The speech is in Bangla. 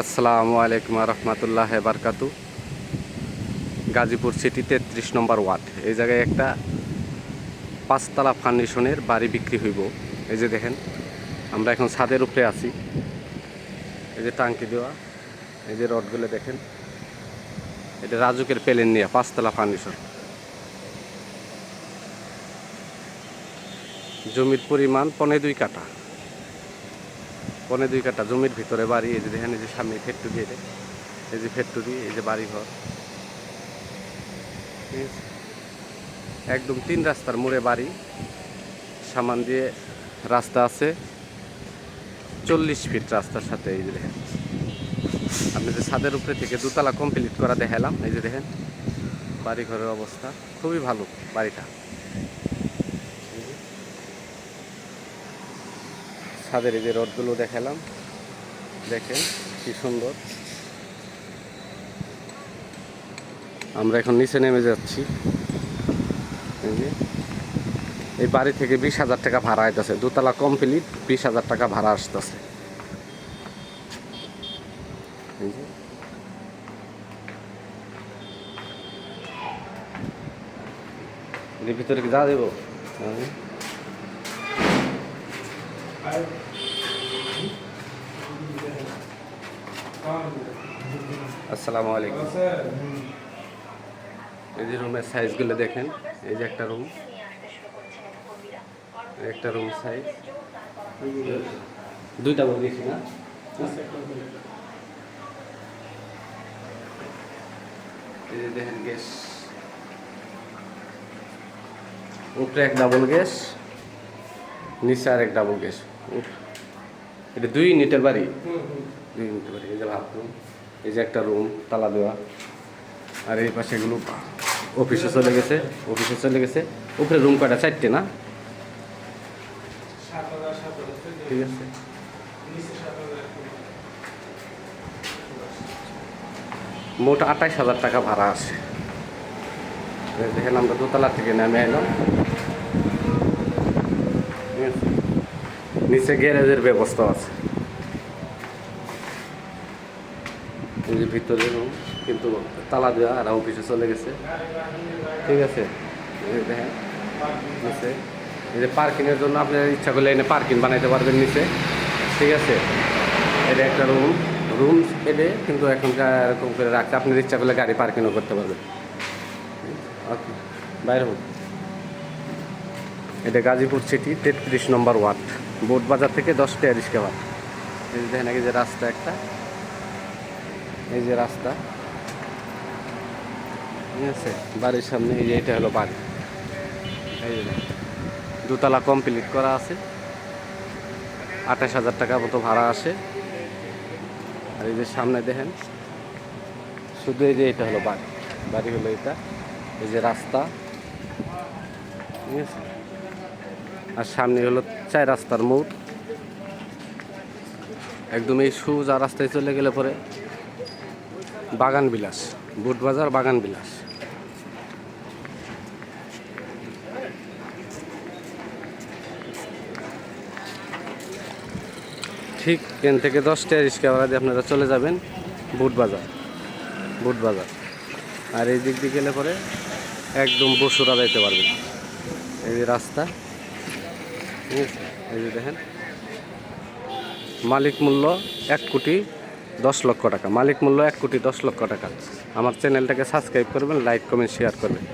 আসসালামু আলাইকুম রহমতুল্লাহ বারকাতু। গাজীপুর সিটি তেত্রিশ নম্বর ওয়ার্ড। এই জায়গায় একটা পাঁচতলা ফাউন্ডেশনের বাড়ি বিক্রি হইব। এই যে দেখেন, আমরা এখন ছাদের উপরে আছি। এই যে টাঙ্কি দেওয়া, এই যে রডগুলো দেখেন। এটা রাজুকের পেলেন নিয়ে, পাঁচতলা ফাউন্ডেশন। জমির পরিমাণ পনে দুই কাঠা। পনে দুই কাঠা জমির ভিতরে বাড়ি, এই যে দেখেন এই যে সামনে ফ্যাক্টরি এটা এই যে ফ্যাক্টরি এই যে বাড়ি ঘর ঠিক আছে? একদম তিন রাস্তার মোড়ে বাড়ি, সামান দিয়ে রাস্তা আছে, চল্লিশ ফিট রাস্তার সাথে, এই যে দেখেন আপনি যে ছাদের উপরে থেকে দুতলা কমপ্লিট করা দেখালাম, এই যে দেখেন বাড়ি ঘরের অবস্থা, খুবই ভালো বাড়িটা ছাদের এই যে রডগুলো দেখালাম, দেখেন কি সুন্দর। আমরা এখন নিচে নেমে যাচ্ছি। এই বাড়ি থেকে বিশ হাজার টাকা ভাড়া আইতেছে, দোতলা কমপ্লিট বিশ হাজার টাকা ভাড়া আসতেছে। ভিতরে যা দেবো? হ্যাঁ। আসসালামু আলাইকুম এই যে রুমের সাইজগুলো দেখেন, এই যে একটা রুম একটা রুম সাইজ দুইটা বলিয়েছি না? এই যে দেখেন গ্যাস উপরে এক ডাবল গ্যাস নিচে আর এক ডাবল গ্যাস এটা দুই ইউনিটের বাড়ি? দুই ইউনিটের বাড়ি এই যে বাথরুম এই যে একটা রুম তালা দেওয়া। আর এই পাশে এগুলো অফিসে চলে গেছে অফিসে চলে গেছে। উপরে রুম কয়টা? চারটে না? ঠিক আছে। মোট আঠাইশ হাজার টাকা ভাড়া আছে। দেখেন আমরা দোতলা থেকে নেমে এলাম। নিচে গ্যারেজের ব্যবস্থা আছে। ভিতরে রুম কিন্তু তালা দেওয়া আর অফিসে চলে গেছে। ঠিক আছে? দেখেন, নিচে। এই যে পার্কিংয়ের জন্য আপনার ইচ্ছা করলে এনে পার্কিং বানাইতে পারবেন নিচে। ঠিক আছে? এটা একটা রুম রুম এলে কিন্তু এখনকার এরকম করে রাখতে আপনার ইচ্ছা করলে গাড়ি পার্কিংও করতে পারবেন। ওকে বাইরে হোক। এটা গাজীপুর সিটি, তেত্রিশ নম্বর ওয়ার্ড। বোট বাজার থেকে দশটা রিক্সা বাদ এই যে দেখেন যে রাস্তা একটা। এই যে রাস্তা। ঠিক আছে? বাড়ির সামনে এই যে এটা হলো বাড়ি। এই দুতলা কমপ্লিট করা আছে। আঠাশ হাজার টাকা মতো ভাড়া আসে। আর এই যে সামনে দেখেন, শুধু এই যে এটা হলো বাড়ি। বাড়ি হলো এটা। এই যে রাস্তা। ঠিক আছে? আর সামনে হলো চার রাস্তার মোড়। একদম এই সোজা রাস্তায় চলে গেলে পরে বাগান বিলাস বুটবাজার বাগান বিলাস। ঠিক এখান থেকে দশটা রিক্সা ভাড়া দিয়ে আপনারা চলে যাবেন বুটবাজার বুটবাজার আর এই দিক দিয়ে গেলে পরে একদম বসুরা যাইতে পারবেন। এই রাস্তা। ঠিক আছে এই যে দেখেন। মালিক মূল্য এক কোটি দশ লক্ষ টাকা। মালিক মূল্য এক কোটি দশ লক্ষ টাকা। আমার চ্যানেলটাকে সাবস্ক্রাইব করবেন, লাইক, কমেন্ট শেয়ার করবেন।